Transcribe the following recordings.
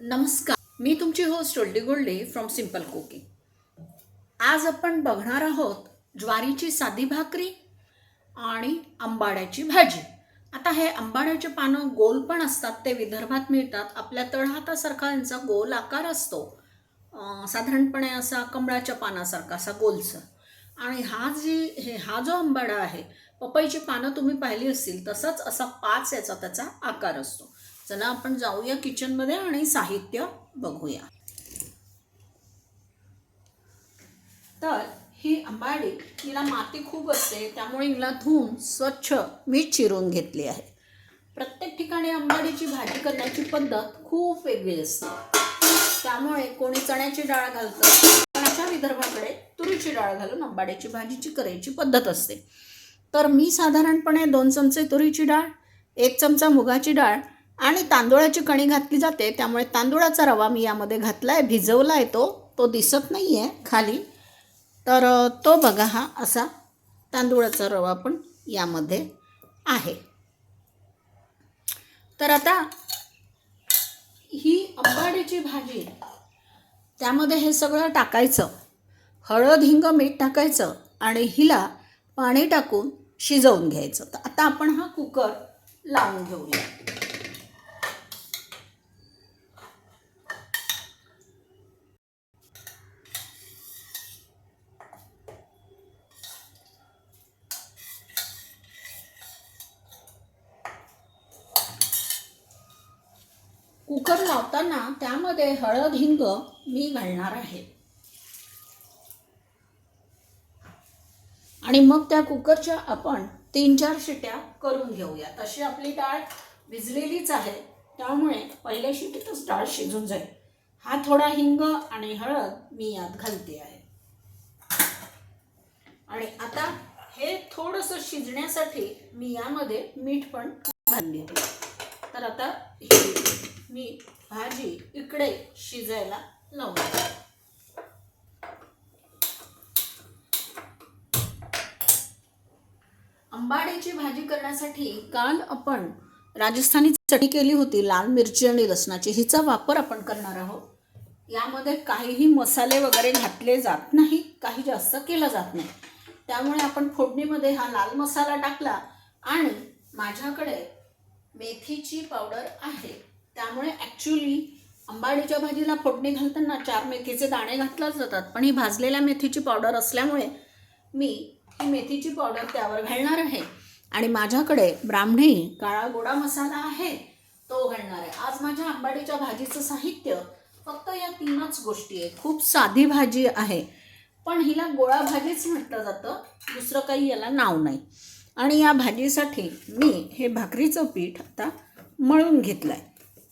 नमस्कार. मी तुमची होस्ट ओल्डी गोल्डे फ्रॉम सिंपल कुकिंग आज आपण बघणार आहोत ज्वारीची साधी भाकरी आणि आंबाड्याची भाजी. आता हे आंबाड्याचे पानं गोल पण असतात ते विदर्भात मिळतात. आपल्या तळहातासारखा यांचा गोल आकार असतो. साधारणपणे असा कमळाच्या पानासारखा असा गोलसर आणि हा जी हे हा जो आंबाडा आहे पपईची पानं तुम्ही पाहिली असतील तसंच असा पाच याचा त्याचा आकार असतो. चला आपण जाऊया किचनमध्ये आणि साहित्य बघूया. तर ही आंबाडी हिला माती खूप असते त्यामुळे हिला धुवून स्वच्छ मी चिरून घेतली आहे. प्रत्येक ठिकाणी आंबाडीची भाजी करण्याची पद्धत खूप वेगळी असते. त्यामुळे कोणी चण्याची डाळ घालतं पण अशा विदर्भाकडे तुरीची डाळ घालून आंबाड्याची भाजीची करायची पद्धत असते. तर मी साधारणपणे दोन चमचे तुरीची डाळ एक चमचा मुगाची डाळ आणि तांदूळाची कणी घातली जाते त्यामुळे तांदूळाचा रवा मी यामध्ये घातला आहे भिजवला आहे तो. तो दिसत नाही आहे खाली. तर तो बघा हा असा तांदूळाचा रवा पण यामध्ये आहे. तर आता ही अंबाडीची भाजी त्यामध्ये हे सगळं टाकायचं. हळद हिंग मीठ टाकायचं आणि हिला पाणी टाकून शिजवून घ्यायचं. तर आता आपण हा कुकर लावून घेऊया. कुकर लावताना त्यामध्ये हळद हिंग मी घालणार आहे. आणि मग त्या कुकरच्या आपण तीन चार शिट्या करून घेऊया तशी आपली डाळ भिजलेलीच आहे. त्यामुळे पहिल्या शिटीतच डाळ शिजून जाईल. हा थोडा हिंग आणि हळद मी यात घालते आहे. आणि आता हे थोडंसं शिजण्यासाठी मी यामध्ये मीठ पण घालून घेते. तर आता मी भाजी इकडे शिजायला लावते आंबाड्याची भाजी करण्यासाठी काल आपण राजस्थानी चटणी केली होती लाल मिरची आणि लसणाची. हिचा वापर आपण करणार आहोत. यामध्ये काहीही मसाले वगैरे घातले जात नाही काही जास्त केलं जात नाही. त्यामुळे आपण फोडणीमध्ये हा लाल मसाला टाकला आणि माझ्याकडे मेथीची पावडर आहे. त्यामुळे ॲक्च्युली आंबाडीच्या भाजीला फोडणी घालताना चार मेथीचे दाणे घातलाच जातात. पण ही भाजलेल्या मेथीची पावडर असल्यामुळे मी ही मेथीची पावडर त्यावर घालणार आहे. आणि माझ्याकडे ब्राह्मणी काळा गोडा मसाला आहे तो घालणार आहे. आज माझ्या आंबाडीच्या भाजीचं साहित्य फक्त या तीनच गोष्टी आहे खूप साधी भाजी आहे. पण हिला गोळा भाजीच म्हटलं जातं दुसरं काही याला नाव नाही. आणि या भाजीसाठी मी हे भाकरीचं पीठ आता मळून घेतलं आहे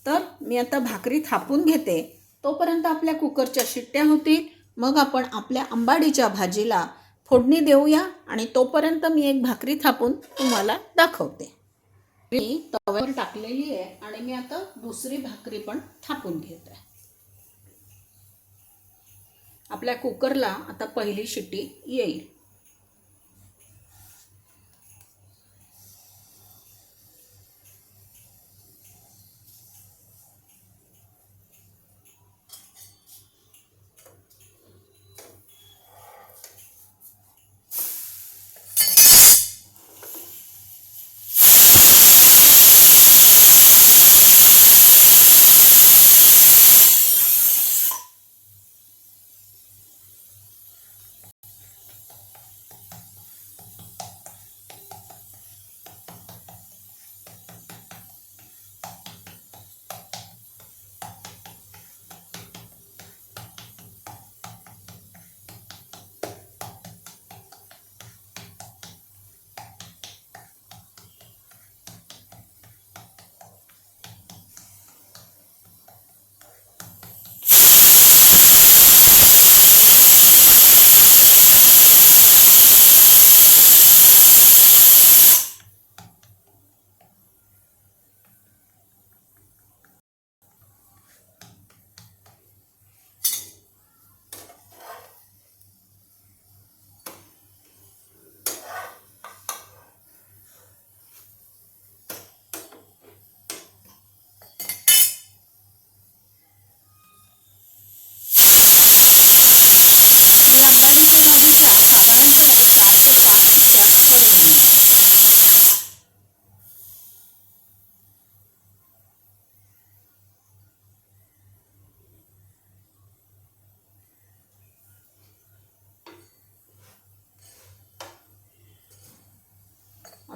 तर मी आता भाकरी थापून घेते. तोपर्यंत आपल्या कुकरच्या शिट्ट्या होतील. मग आपण आपल्या आंबाडीच्या भाजीला फोडणी देऊया आणि तोपर्यंत मी एक भाकरी थापून तुम्हाला दाखवते. मी तव्यावर टाकलेली आहे आणि मी आता दुसरी भाकरी पण थापून घेत. आहे आपल्या कुकरला आता पहिली शिट्टी येईल.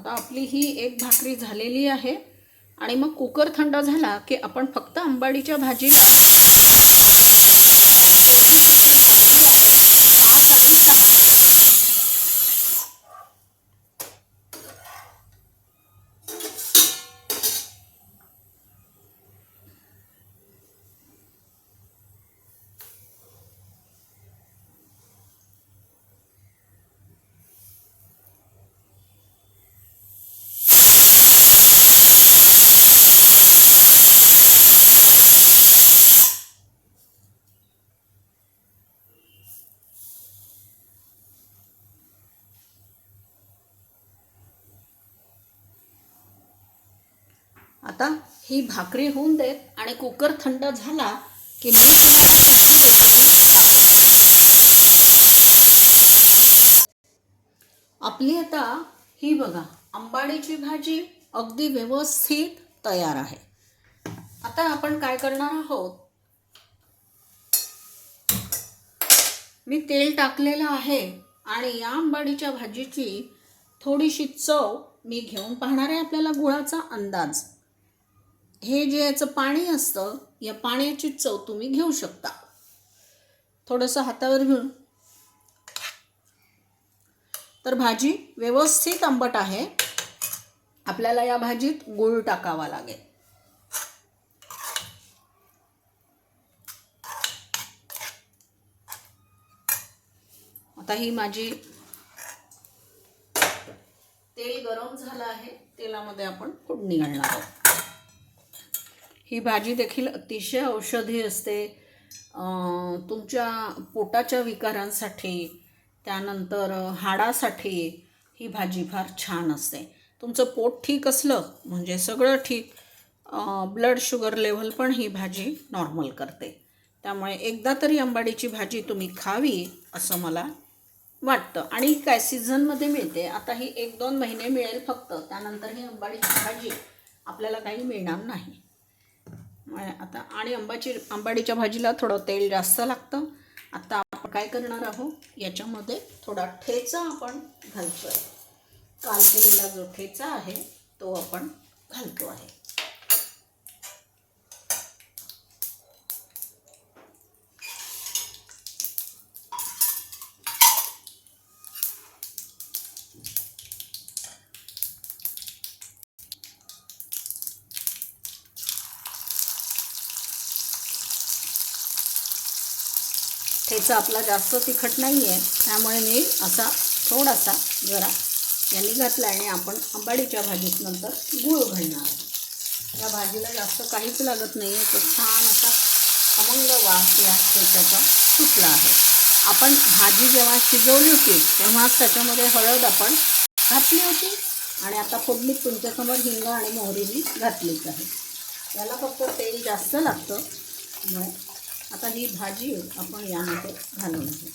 आता आपली ही एक भाकरी झालेली आहे. आणि मग कुकर थंड झाला की आपण फक्त आंबाडीच्या भाजीला आता ही भाकरी होऊन देत आणि कुकर थंड झाला की मी तुम्हाला रेसिपी आपली आता ही बघा आंबाडीची भाजी अगदी व्यवस्थित तयार आहे. आता आपण काय करणार आहोत? मी तेल टाकलेलं आहे आणि या आंबाडीच्या भाजीची थोडीशी चव मी घेऊन पाहणार आहे आपल्याला गुळाचा अंदाज. हे जे याचं पाणी असतं या पाण्याची चव तुम्ही घेऊ शकता. थोडंसं हातावर घेऊन. तर भाजी व्यवस्थित आंबट आहे. आपल्याला या भाजीत गूळ टाकावा लागेल. आता ही माझी तेल गरम झालं आहे. तेलामध्ये आपण फोडणी घालणार आहोत. ही भाजी देखील अतिशय औषधी असते. तुमच्या पोटाच्या विकारांसाठी त्यानंतर हाडासाठी ही भाजी फार छान असते. तुमचं पोट ठीक असलं म्हणजे सगळं ठीक ब्लड शुगर लेवल पण ही भाजी नॉर्मल करते. त्यामुळे एकदा तरी आंबाडीची भाजी तुम्ही खावी असं मला वाटतं. आणि ही काय सीझनमध्ये मिळते. आता ही एक दोन महिने मिळेल फक्त. त्यानंतर ही आंबाडीची भाजी आपल्याला काही मिळणार नाही. आता आणि आंबाची आंबाडीच्या भाजीला थोडं तेल जास्त लागतं. आता आपण काय करणार आहोत? याच्यामध्ये थोडा ठेचा आपण घालतो आहे काल केलेला जो ठेचा आहे तो आपण घालतो आहे. ठेचा आपला जास्त तिखट नाही आहे त्यामुळे मी असा थोडासा जरा यांनी घातला आणि आपण आंबाडीच्या भाजीत नंतर गूळ घालणार आहे या भाजीला जास्त काहीच लागत नाही आहे तो छान असा अमंग वास या ठेच्याचा सुटला आहे. आपण भाजी जेव्हा शिजवली होती तेव्हाच त्याच्यामध्ये हळद आपण घातली होती आणि आता फोडणीत तुमच्यासमोर हिंग आणि मोहरी मी घातलीच आहे. याला फक्त तेल जास्त लागतं आता ही भाजी आपण यामध्ये घालून घेऊ.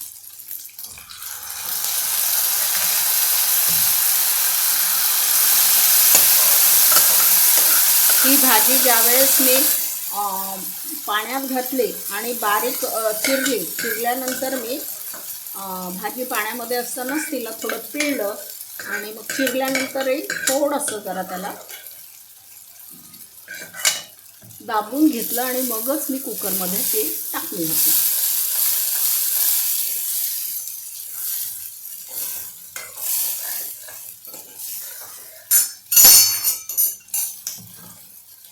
ही भाजी ज्यावेळेस मी पाण्यात घातली आणि बारीक चिरली चिरल्यानंतर मी भाजी पाण्यामध्ये असतानाच तिला थोडं पिळलं आणि मग चिरल्यानंतरही थोडंसं जरा त्याला दाबून घेतलं आणि मगच मी कुकरमध्ये ते टाकली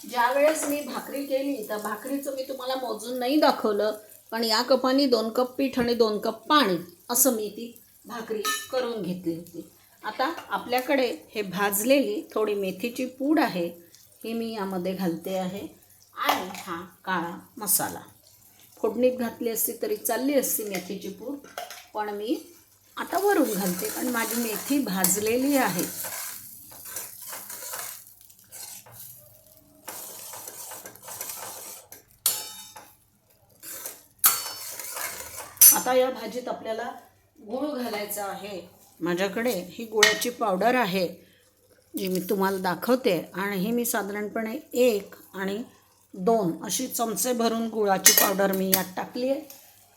ज्या ज्यावेळेस मी भाकरी केली तर भाकरीचं मी तुम्हाला मोजून नाही दाखवलं पण या कपाने दोन कप पीठ आणि दोन कप पाणी असं मी ती भाकरी करून घेतली होती. आता आपल्याकडे हे भाजलेली थोडी मेथीची पूड आहे ही मी यामध्ये घालते आहे. आणि हा काळा मसाला. फोडणीत घातली असती तरी चालली असती मेथीची पूड. पण मी आता वरून घालते कारण माझी मेथी भाजलेली आहे. आता या भाजीत आपल्याला गूळ घालायचा आहे. माझ्याकडे ही गुळाची पावडर आहे जी मी तुम्हाला दाखवते. आणि ही मी साधारणपणे एक आणि दोन. अशी चमचे भरून गुळाची पावडर मी यात टाकली आहे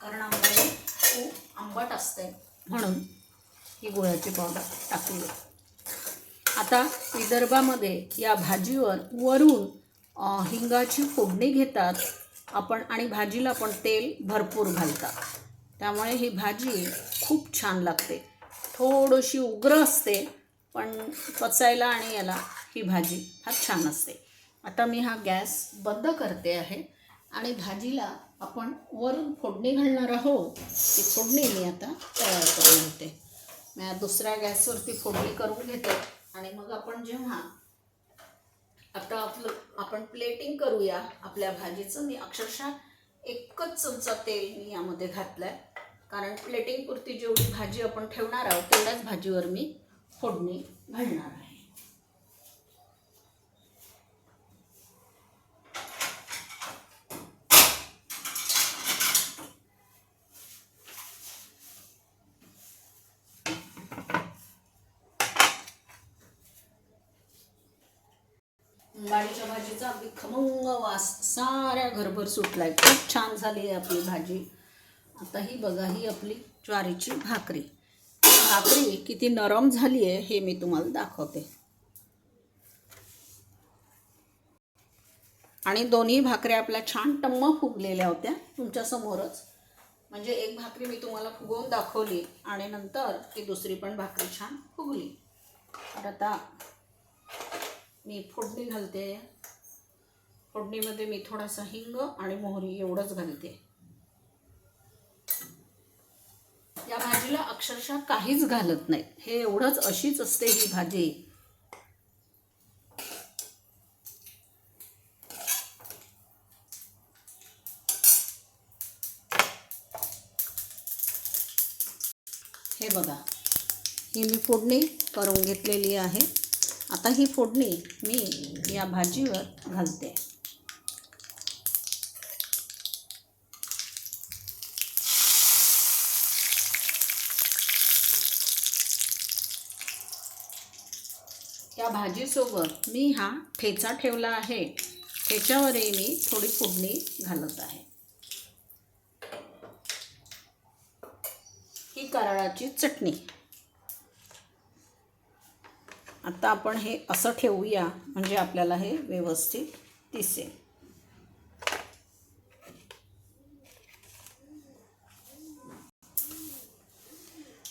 कारण आंबाडी खूप आंबट असते म्हणून ही गुळाची पावडर टाकली आहे आता विदर्भामध्ये या भाजीवर वरून हिंगाची फोडणी घेतात आपण आणि भाजीला पण तेल भरपूर घालतात. त्यामुळे ही भाजी खूप छान लागते. थोडीशी उग्र असते पण पचायला आणि याला ही भाजी फार छान असते. आता मी हा गॅस बंद करते आहे आणि भाजीला आपण वरून फोडणी घालणार आहोत ती फोडणी मी आता तयार करून घेते. मी दुसऱ्या गॅसवरती फोडणी करून घेते आणि मग आपण जेव्हा आता आपलं आपण प्लेटिंग करूया आपल्या भाजीचं मी अक्षरशः एकच चमचा तेल मी यामध्ये घातलं आहे कारण प्लेटिंगपुरती जेवढी भाजी आपण ठेवणार आहोत तेवढ्याच भाजीवर मी फोडणी घालणार आहे डाळीच्या भाजीचा अगदी खमंग वास साऱ्या घरभर सुटलाय. खूप छान झाली आहे आपली भाजी. आता ही बघा ही आपली ज्वारीची भाकरी. भाकरी किती नरम झाली आहे हे मी तुम्हाला दाखवते. आणि दोन्ही भाकऱ्या आपल्या छान टम्म फुगलेल्या होत्या तुमच्या समोरच. म्हणजे एक भाकरी मी तुम्हाला फुगवून दाखवली आणि नंतर ती दुसरी पण भाकरी छान फुगली. तर आता मी फोडणी घालते. फोडणीमध्ये मी थोडासा हिंग आणि मोहरी एवढंच घालते. या भाजीला अक्षरशः काहीच घालत नाही. हे एवढंच अशीच असते ही भाजी. हे बघा ही मी फोडणी करून घेतलेली आहे. आता ही फोडणी मी या भाजीवर घालते. या भाजीसोबत मी हा ठेचा ठेवला आहे. ठेच्यावरही मी थोडी फोडणी घालत आहे. ही कराळाची चटणी. आता आपण हे असं ठेवूया म्हणजे आपल्याला हे व्यवस्थित दिसेल.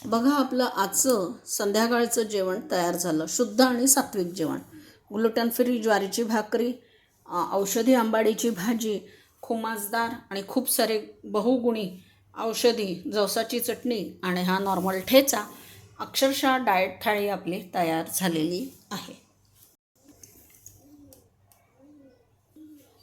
बघा आपलं आजचं संध्याकाळचं जेवण तयार झालं. शुद्ध आणि सात्विक जेवण. ग्लुटन फ्री ज्वारीची भाकरी औषधी आंबाडीची भाजी खुमासदार आणि खूप सारे बहुगुणी औषधी जवसाची चटणी आणि हा नॉर्मल ठेचा अक्षरशः डाएट थाळी आपली तयार झालेली आहे.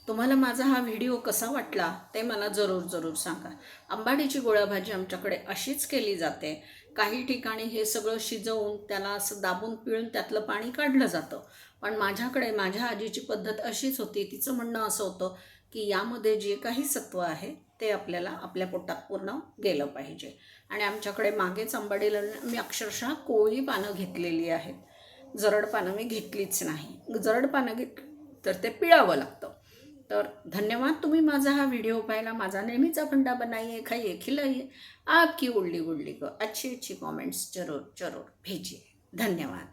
तुम्हाला माझा हा व्हिडिओ कसा वाटला ते मला जरूर जरूर सांगा. आंबाडीची गोळ्या भाजी आमच्याकडे अशीच केली जाते. काही ठिकाणी हे सगळं शिजवून त्याला असं दाबून पिळून त्यातलं पाणी काढलं जातं. पण माझ्याकडे माझ्या आजीची पद्धत अशीच होती. तिचं म्हणणं असं होतं की यामध्ये जे काही सत्व आहे ते आपल्याला आपल्या पोटात पूर्ण गेलं पाहिजे. आणि आमच्याकडे मागेच आंबाडीला मी अक्षरशः कोळी पानं घेतलेली आहेत. जरड पानं मी घेतलीच नाही. जरड पानं घेत तर ते पिळावं लागतं. तर धन्यवाद तुम्ही माझा हा व्हिडिओ पाहिला. माझा नेहमीचा फंडा बनाइए खाइए खिलाइए आपकी उल्डी गुल्डी को अच्छी अच्छी कमेंट्स जरूर जरूर भेजिए धन्यवाद.